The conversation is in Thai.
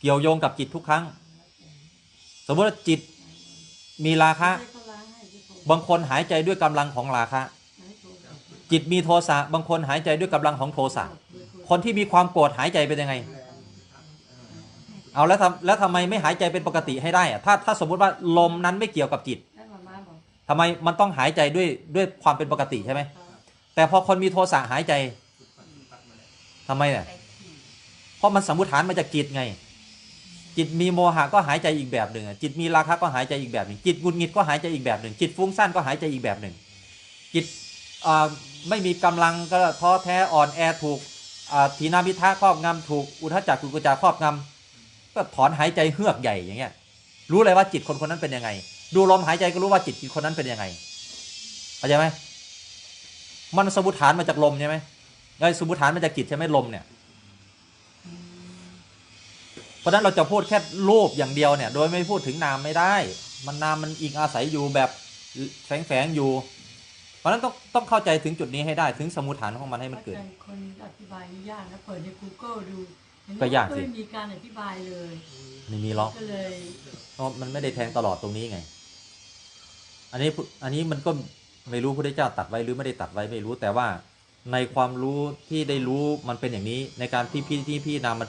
เกี่ยวโยงกับจิตทุกครั้ง สมมติว่าจิตมีราคะ บางคนหายใจด้วยกำลังของราคะ จิตมีโทสะบางคนหายใจด้วยกำลังของโทสะคนที่มีความโกรธหายใจเป็นยังไง เอาแล้วทำแล้วทำไมไม่หายใจเป็นปกติให้ได้อะถ้าถ้าสมมุติว่าลมนั้นไม่เกี่ยวกับจิตให้มาม่าบอกทำไมมันต้องหายใจด้วยด้วยความเป็นปกติใช่ไหมแต่พอคนมีโทสะหายใจทำไมเนี่ยเพราะมันสมมติฐานมาจากจิตไง จิตมีโมหะก็หายใจอีกแบบหนึ่งจิตมีราคะก็หายใจอีกแบบหนึ่งจิตงุดหงิดก็หายใจอีกแบบหนึ่งจิตฟุ้งซ่านก็หายใจอีกแบบหนึ่งจิตไม่มีกำลังก็ท้อแท้อ่อนแอถูกทีนามิทะครอบงำถูกอุทจักกุกุจาครอบงำก็ถอนหายใจเฮือกใหญ่อย่างเงี้ยรู้เลยว่าจิตคนคนนั้นเป็นยังไง ดูลมหายใจก็รู้ว่าจิตคนนั้นเป็นยังไงเข้าใจไหมมันสมมติฐานมาจากลมใช่ไหมไอ้สมมติฐานมาจากจิตใช่ไหมลมเนี่ย เพราะฉะนั้นเราจะพูดแค่รูปอย่างเดียวเนี่ย โดยไม่พูดถึงนามไม่ได้ มันนามมันอิงอาศัยอยู่แบบแฝงแฝงๆอยู่ เพราะฉะนั้นต้องต้องเข้าใจถึงจุดนี้ให้ได้ถึงสมมติฐานของมันให้มันเกิดข้าใจคนอธิบายนี่ยากนะเปิดใน Google ดูเห็นไหมก็ยากสิไม่มีการอธิบายเลยนี่มีล็อกก็เลยเพราะมันไม่ได้แทงตลอดตรงนี้ไง อันนี้พุอันนี้มันก็ไม่รู้พระพุทธเจ้าตัดไว้หรือไม่ได้ตัดไว้ไม่รู้แต่ว่าในความรู้ที่ได้รู้มันเป็นอย่างนี้ในการที่พี่ที่พี่นำมัน